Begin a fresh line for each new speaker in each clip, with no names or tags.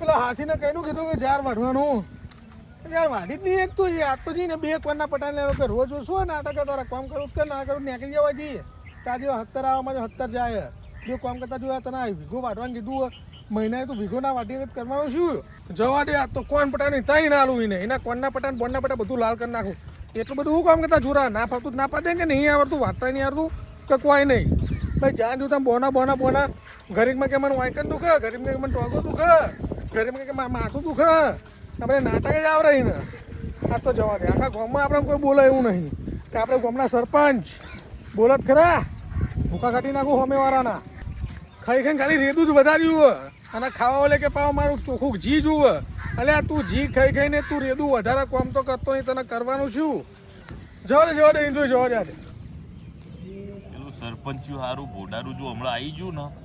પેલા હાથીને કઈનું કીધું કે ઝાડ વાઢવાનું. યાર વાઢી જ નહીં એક તો યાર તો જઈને બે કોના પટાને લેવા કે રોજ શું આટા તારા કામ કરું કે ના કરું, નીકળી જવા જઈએ. તાજી હત્તર આવવામાં હત્તર જાય. જો કામ કરતા જોયા તને વીઘો વાઢવાનું કીધું મહિનાએ તું વીઘો ના વાઢી કરવાનું શું? જવા દે, આ તો કોણ પટાને તાઈ ના આલું એને. એના કોણના પટાને બોનના પટા બધું લાલ કરી નાખું. એટલું બધું હું કામ કરતા જોરા, ના ફાવતું ના પાડે કે નહીં આવડતું વાંચતા નહીં આવડતું કે કોઈ નહીં? ભાઈ જ્યાં જોતા બોના બોના બોના. ગરીબમાં કે મને વાંકન તું કે ગરીબમાં કે મને ટોગો દુખે ગરીબમાં કે માથું દુખે. આપણે નાટક જ આવડે ને. આ તો જવા દે. આખા ગામમાં આપણે કોઈ બોલે એવું નહીં. કે આપણે ગામના સરપંચ. બોલત ખરા. ભૂખા કાઢી નાખું હોમેવાળાના. ખાઈ ખાઈને ખાલી રેદું જ વધાર્યું. અને ખાવા વાલે કે પાવ મારું ચોખ્ખું જી જુએ અલ્યા તું જી ખાઈ ખાઈને તું રેદું વધારે કોમ તો કરતો નહીં, તને કરવાનું શું? જવા દે જવા દે એન્જોય જવા દે.
સરપંચ સારું ભોડારું જો હમણાં આવી ગયું ને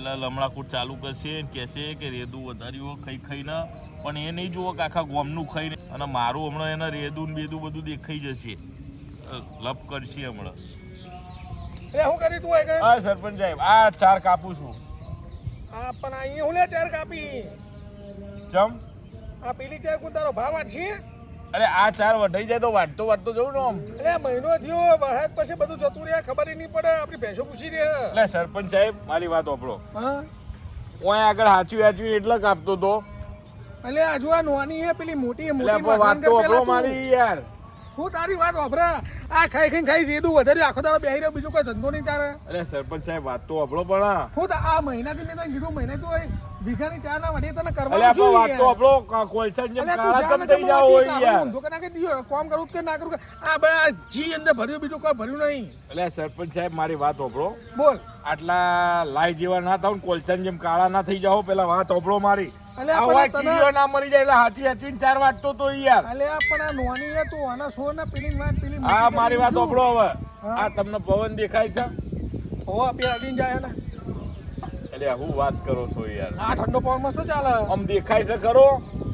એટલે લમણાકૂટ ચાલુ કરશે કહેશે કે રેદું વધાર્યું હોય ખાઈ ખાઈને. પણ એ નહીં જુઓ કે આખા ગોમનું ખાઈને. અને મારું હમણાં એને રેદું ને બેદું બધું દેખાઈ જશે. લપ કરશે હમણાં.
એટલે શું કરી તું
હા સરપંચ સાહેબ આ ચાર કાપું છું.
હા પણ અહીંયા હું લે ચાર કાપી?
ચમ?
આ પેલી ચાર કોણ ભાવ આ વાંચી
અરે આ ચાર વઢાઈ જાય તો વાટતો વાટતો જવું ને આમ.
અરે મહિનો થયો વહાત પછી બધું જતું રહ્યા ખબર નહીં પડે આપણી ભેંસો પૂછી રહ્યા.
એટલે સરપંચ સાહેબ મારી વાત ઓપડો
હા?
ઓય આગળ હાચવી હાચવી એટલે કાપતો તો.
એટલે આજુ આ નોની હે પેલી મોટી મોટી
વાત તો. ઓપડો
મારી
યાર.
હું તારી વાત વાપરા. આ ખાઈ ખાઈ ખાઈ રેદું વધારે આખો તારો બેહી રહ્યો બીજું કોઈ ધંધો નહીં તારે.
અરે સરપંચ સાહેબ વાત તો ઓપડો પણ હું
તો આ મહિનાથી મેં તો કીધું મહિને તો એ વીઘાની ચા ના વાળી તને કરવાનું શું
વાત તો
યાર?
ઓપડો જેમ કાળા
જા
થઈ જાવ
હું
હોય
ઊંધો
યાર.
કે નાખી દીધો. કરું કે ના કરું આ બે જી અંદર ભર્યું બીજું કોઈ ભર્યું નહીં.
એટલે સરપંચ સાહેબ મારી વાત ઓપડો
બોલ.
આટલા લાઈ જેવા ના થાવ કોલસન જેમ કાળા ના થઈ જાવ પેલા વાત ઓપડો મારી. ચીડીઓ ના મરી જાય એટલે હાચી હાચી ચાર વાટતો તો યાર.
અલે આ પણ આ નોની તું આના સોર ના પેલી વાત પેલી
હા મારી વાત ઓપડો હવે. આ તમને પવન દેખાય છે?
અડીને જાય ને
એટલે હું વાત કરો છો યાર.
આ ઠંડો પવન મસ્ત ચાલે.
આમ દેખાય છે ખરો?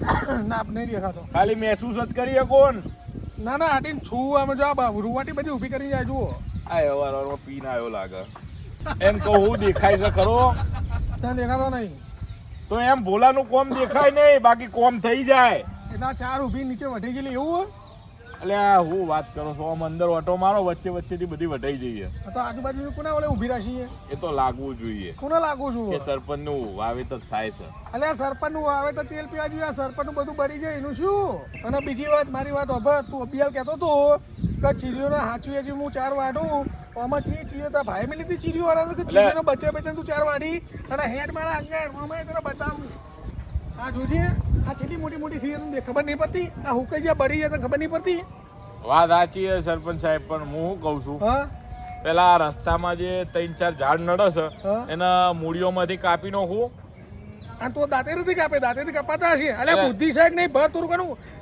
ના નહીં દેખાતો.
ખાલી મહેસૂસ જ કરીએ કોણ ને.
ના ના આટીન છું આમ જો આ રૂવાટી બધી ઊભી કરી જાય જુઓ.
આ હવાર હવારમાં પીને આવ્યો લાગે. એમ કહું હું દેખાય છે ખરો?
ત્યાં દેખાતો નહીં.
તો એમ ભોલાનું કોમ દેખાય નહીં બાકી કોમ થઈ જાય.
એટલે ચાર ઊભી નીચે વધી ગયેલી એવું
એટલે હું વાત કરો છો? આમ અંદર ઓટો મારો વચ્ચે વચ્ચેથી બધી વટાઈ જઈએ.
તો આજુબાજુ કોને ઓલે ઊભી રાખીએ?
એ તો લાગવું જોઈએ.
કોને લાગવું છું?
એ સરપંચનું વાવેતર થાય છે.
એટલે સરપંચનું આવે તો તેલ પીવા જોઈએ સરપંચનું બધું બળી જાય એનું શું? અને બીજી વાત મારી વાત અભર તું અભિયાલ કહેતો તો કે ચીડીઓને હાચવીએ હજી હું ચાર વાઢું. આમાં ચી ચીડીઓ તારા ભાઈ મેં લીધી ચીડીઓ વાળા તો ચીડીઓને બચે બચે તું ચાર વાઢી અને હેડ મારા અંગે એમાં તને બતાવું. આ જોજે આ છેલ્લી મોટી મોટી થઈ ખબર નહીં પડતી. આ હુકાઈ ગયા બળી જાય ખબર નહીં પડતી.
વાત સાચી છે સરપંચ સાહેબ પણ હું શું કહું છું?
હા?
પેલા રસ્તામાં જે ત્રણ ચાર ઝાડ નડે છે. એના મૂળીઓમાંથી કાપી નાખું.
આ તો દાંતેથી કાપે દાંતેથી કપાતા હશે. અલે
અલે.
બુદ્ધિ સાહેબ નહીં ભર તું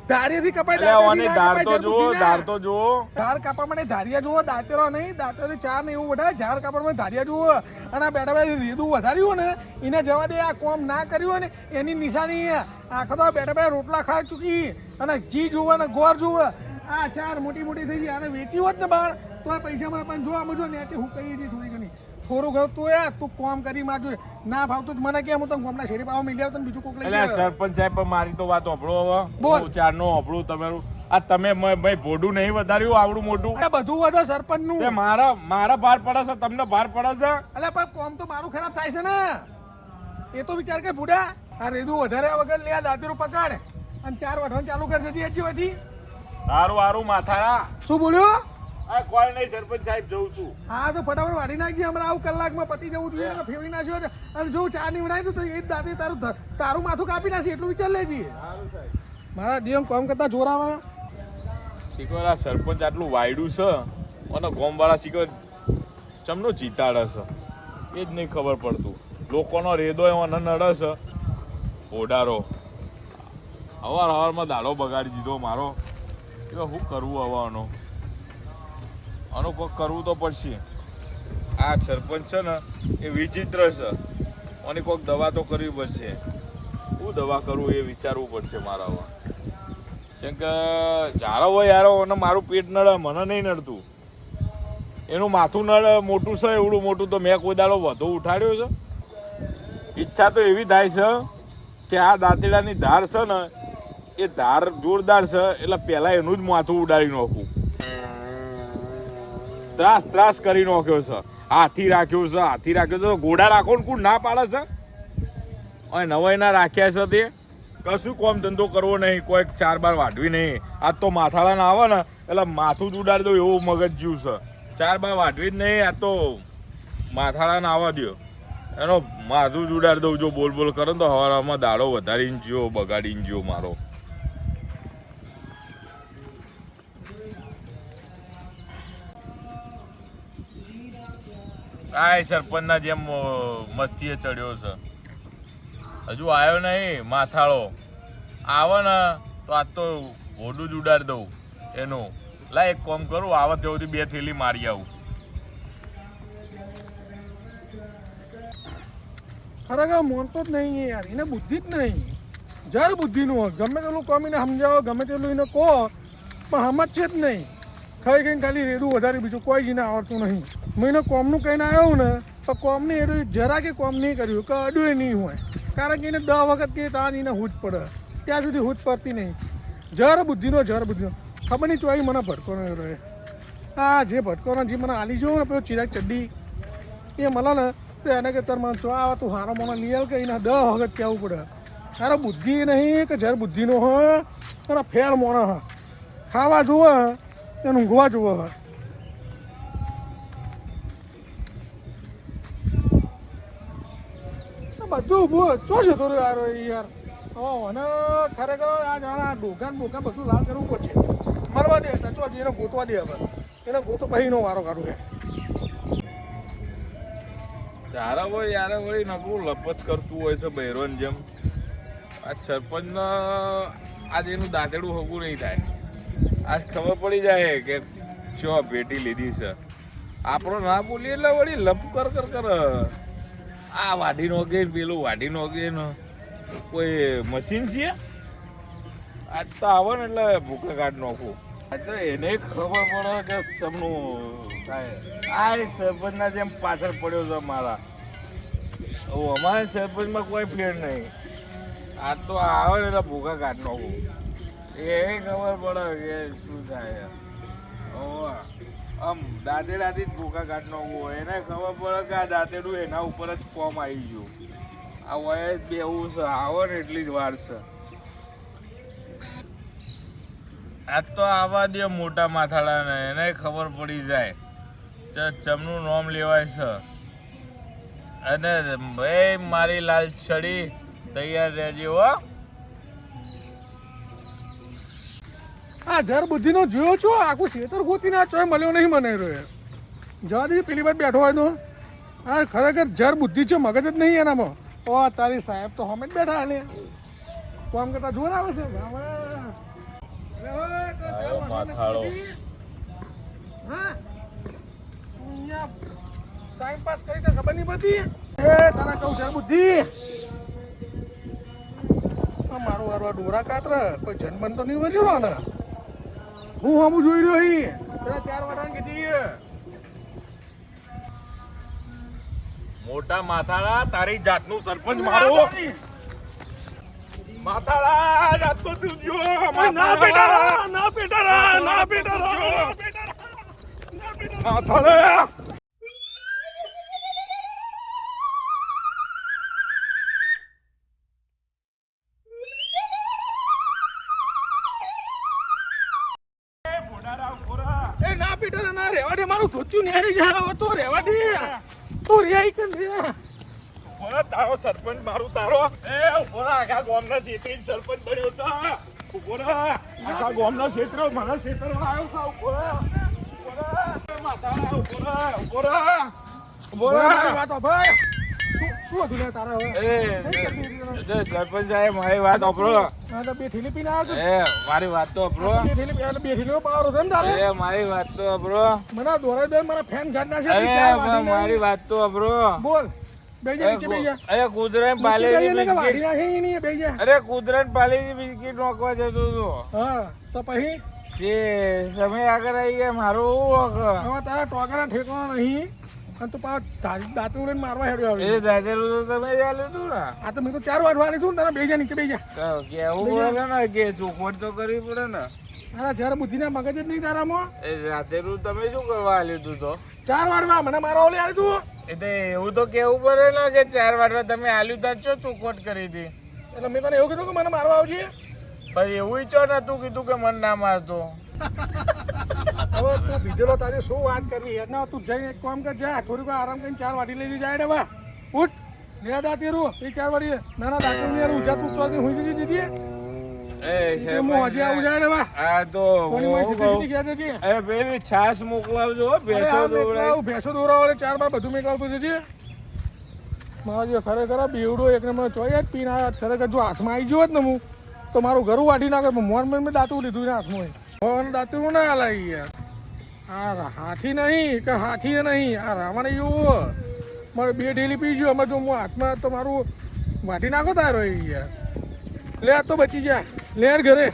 દાળીથી કપાય ના
ધાર તો જુઓ. ધાર તો જુઓ.
ઝાડ કાપવા માટે ધારિયા જુઓ દાંતેરો નહીં દાંતેરો ચાર નહીં એવું બધા ઝાડ કાપવા માટે ધારિયા જુઓ. અને આ બેઠા બેઠા રીદું વધાર્યું ને એને જવા દે આ કોમ ના કર્યું ને એની નિશાની. આખો તો બેઠા બેઠા રોટલા ખાઈ ચૂકી. અને જી જુઓ અને ગોળ જુઓ. આ ચાર મોટી મોટી થઈ ગઈ. અને વેચી હોત ને બહાર તો આ પૈસા પણ જોવા આમ ને હું કહીએ છીએ થોડી થોડું ઘણું તું યાર તું કોમ કરી મારજો. ના ભાવતું તો મને કે હું તને ગામના શેરી પાવા મિલ્યા તને બીજું કોક લઈ
એટલે સરપંચ સાહેબ પણ મારી તો વાત ઓભળો હવે.
બોલ.
હું ચારનો ઓભળું તમારું. આ તમે ભાઈ ભોડું નહીં વધાર્યું આવડું મોટું
આ બધું વધે
સરપંચનું મારા મારા ભાર પડે છે તમને ભાર પડે છે?
અલે પણ કોમ તો મારું ખરાબ થાય છે ને. એ તો વિચાર કે બુડા આ રેદું વધારે વગર લે આ દાંતેરું પકડ. અને ચાર વાઠવાનું ચાલુ કરશે હજી હજી વધી
સારું હારું માથાડા
શું બોલ્યો?
આ કોઈ નહીં સરપંચ સાહેબ જઉં છું.
હા તો ફટાફટ વાળી નાખજે હમણાં આવું કલાકમાં પતી જવું જોઈએ ને ફેવરી નાખ્યો છે. અને જો ચા નીવડાય તો એ જ દાંતે તારું તારું માથું કાપી નાખશે એટલું વિચાર લેજે. મારા દેવ કોમ કરતા જોરાવા.
શીખર આ સરપંચ આટલું વાયડું છે અને ગોમવાળા શીખર ચમનો ચીતાડે છે? એ જ નહીં ખબર પડતું. લોકોનો રેદો એવો ન નડે છે. ઓડારો અવાર હવારમાં દાડો બગાડી દીધો મારો. એ શું કરવું હવે કોઈક કરવું તો પડશે. આ સરપંચ છે ને, એ વિચિત્ર છે. અને કોઈક દવા તો કરવી પડશે. શું દવા કરું એ વિચારવું પડશે મારા હવે કેમ કે હોય યારો, અને મારું પેટ નડે, મને નહીં નડતું. એનું માથું નડે, મોટું છે, એવડું મોટું, તો મેં કોઈ દાડો વધુ ઉઠાડ્યો છે. ઈચ્છા તો એવી થાય છે કે આ દાંતેડાની ધાર છે ને, એ ધાર જોરદાર છે, એટલે પહેલાં એનું જ માથું ઉડાડી નાખું. ત્રાસ ત્રાસ કરી નાખ્યો છે. હાથી રાખ્યો છે, હાથી રાખ્યો છે. ઘોડા રાખો ને કોણ ના પાડે છે? અને નવાઈના રાખ્યા છે તે. કશું કોમ ધંધો કરવો નહીં, કોઈક ચાર બાર વાઢવી નહીં. આજ તો માથાળાના આવે ને, એટલે માથું જ ઉડાડી દઉં એવું મગજ જ્યું છે. ચાર બાર વાઢવી જ નહીં, આ તો માથાળાને આવવા દો એનો માથું જ ઉડાડી દઉં જો બોલ બોલ કરો તો હવામાં દાડો વધારીને જ્યો, બગાડીને જ્યો મારો. આ સરપંચના જેમ મસ્તીએ ચડ્યો છે. હજુ આવ્યો નહીં, માથાળો. આવે ને, તો આજ તો હોડું જ ઉડાડી દઉં, એનું. લા એક કોમ કરું આવે તેઓથી બે થેલી મારી આવું.
ખરેખર મોનતો જ નહીં યાર, એને બુદ્ધિ જ નહીં. જર બુદ્ધિનું હોય, ગમે તેટલું કોમ એને સમજાવો, ગમે તેટલું એને કહો, પણ સમજશે જ નહીં. ખાઈ ગઈ ખાલી રેડું વધારે, બીજું કોઈ જ એને આવડતું નહીં. હું એને કોમનું કહીને આવ્યો ને, તો કોમને એટલું જરા કે કોમ નહીં કર્યું, કે અડું નહીં હોય. કારણ કે એને દસ વખત કે ત્યાં એને હૂજ પડે. ત્યાં સુધી હૂજ પડતી નહીં. જર બુદ્ધિનો જર બુદ્ધિનો. ખબર નહીં ચોઈ મને ભટકો રહે હા જે ભટકોનો જે મને આલી જોઉં ને પેલો ચિરાગ ચડ્ડી, એ મળે ને, તો એને કે તાર મને ચો આવે તું હારો મને લીયલ આવ કે એને દસ વખત કહેવું પડે. તારે બુદ્ધિ નહીં કે જર બુદ્ધિનો હ, અને ફેર મોણ હ. ખાવા જુએ એને ઊંઘવા જુએ હવે. બધું બહુ ચો જતો રહ્યો યાર? યાર અને ખરેખર આ ડોકાન બોકાન બધું લાલ કરવું પડશે. મરવા દે એને ગોતવા દે હવે. એને ગોતો પછીનો વારો કાઢું કે
ચારા હોય યારે વળી નકરું લપત કરતું હોય છે બૈરોન જેમ. આ સરપંચ આજે એનું દાંતેડું હગું નહીં થાય. આજ ખબર પડી જાય કે ચો ભેટી લીધી છે. આપણો ના બોલીએ એટલે વળી લપ કર કર કર. આ વાઢી નોગે પેલું વાઢી નોગે કોઈ મશીન છે? આજ તો આવે ને એટલે ભૂકા કાઢ નાખું. તો એને ખબર પડે કે સબનું થાય. આ સરપંચના જેમ પાછળ પડ્યો છે મારા. અમારા સરપંચમાં કોઈ ફેર નહીં. આ તો આવે ને એટલે ભૂકા કાઢ નાખું. એ ખબર પડે કે શું થાય. આમ દાદેડાથી જ ભૂખા કાઢ નાખવું એને ખબર પડે કે આ દાંતેડું એના ઉપર જ ફોર્મ આવી ગયું. આ વય જ બેવું છે. આવો ને એટલી જ વાર છે. આ તો આવા દે મોટા માથાડાને. એને ખબર પડી જાય ચ ચમનું નામ લેવાય છે. અને એ મારી લાલ છડી તૈયાર રહેજે હો.
આ જર બુદ્ધિનો જોયો છો? આખું ખેતર ગોતીને આ ચોય મળ્યો નહીં મને રહ્યો. જવા દીધી પેલી વાર બેઠો હોય તો. આ ખરેખર જર બુદ્ધિ છે મગજ જ નહીં એનામાં. ઓ તારી સાહેબ તો હમે જ બેઠા હાલે કોમ કરતા જોર આવે છે? ટાઈમ પાસ કરી ખબર નહીં પડતી. એ તારા કહું જર બુદ્ધિ. મારું હારું આ ડોરા કાતર. કોઈ જન્મન તો નહીં વજરો ને હું હમું જોઈ રહ્યો પેલા ચાર વાટાને કીધી
મોટા માથાળા તારી જાતનું સરપંચ મારો. માથાડા જાતનો તું જો
ના બેટા ના બેટા ના બેટા
માથાડા
એ ના બેટા ના રેવા દે મારું ધોત્યું નેરી જા તો રેવા દે. તો રે કે રે
ઓરા તારો સરપંચ મારું તારો. એ ઓરા આખા ગામના ક્ષેત્રે સરપંચ બન્યો છે. ઓરા આખા ગામના ક્ષેત્ર મારા ક્ષેત્રમાં આવ્યો છે ઓરા ઓરા માતા ઓરા
ઓરા
ઓરા
વાતો ભાઈ.
સરપંચ સાહેબ મારી વાત ઓપરો
તો બે થેલી પીને આવજો.
એ મારી વાત તો ઓપરો
બે થેલી એટલે બે થેલીનો પાવર હતો ને તારે.
એ મારી વાત તો ઓપરો
મને દોરાઈ દે મારા ફેન ઘાટ ના છે
મારી વાત તો ઓપરો
બોલ જા જા.
અરે કુદરત પાલેજી
જા
બિસ્કિટ.
જા.
અરે કુદરત પાલેજી બિસ્કિટ નોખવા જતો હતો
હા તો પછી?
તે તમે આગળ આવી ગયા મારું?
હવે તારા ટોકાના ઠેકાણા નહીં. અને તો પાછો તારી દાંતું લઈને મારવા હેડ્યો
એ
આવે
તો તમે આલ્યું તું ને.
આ તો મેં તો ચાર વાટવા લીધું ને તને બે જા નીચે બે જા
કેવું ને કે ચોખવટ તો કરવી પડે ને.
અરે જ્યારે બુદ્ધિના મગજ જ નહીં તારામાં.
એ દાદેરું તમે શું કરવા આલ્યું તું તો?
ચાર વારમાં મને મારવા ઓલે તું.
એટલે એવું તો કેવું પડે ને કે ચાર વારમાં તમે આલ્યું તા ચો ચોખવટ કરી હતી?
એટલે મેં તને એવું કીધું કે મને મારવા આવશે
પછી એવું ચો નતું કીધું કે મન ના મારતો.
હવે તું બીજેલો તારે શું વાત કરવી? એના તું જઈ એક કામ કર જા થોડીક આરામ કરીને ચાર વાટી લઈ જાય રે વા. ઉઠ લે દાતી રૂ એ ચાર વાટી નાના દાખલની ઉજા તું તો હું? જતી દીધી ગયા
છાસ મોકલાવજો ભેંસો
દોરાવો ચાર બાર બધું મેકલાવતું જજે મારા જે ખરેખર બેવડો એક નંબર ચોય જ પીને આવ્યા ખરેખર જો હાથમાં આવી ગયો જ ને હું તો મારું ઘરું વાટી નાખે મોન મેં દાંતું લીધું હાથમાં. મોન દાંતું ના લાગી યાર. આ હાથી નહીં, કે હાથી નહીં, આ રાવણ એવું મારે બે ડેલી પી ગયો અમે જો હું હાથમાં તો મારું વાટી નાખો તારો યાર. લે તો બચી જા. લેર ઘરે.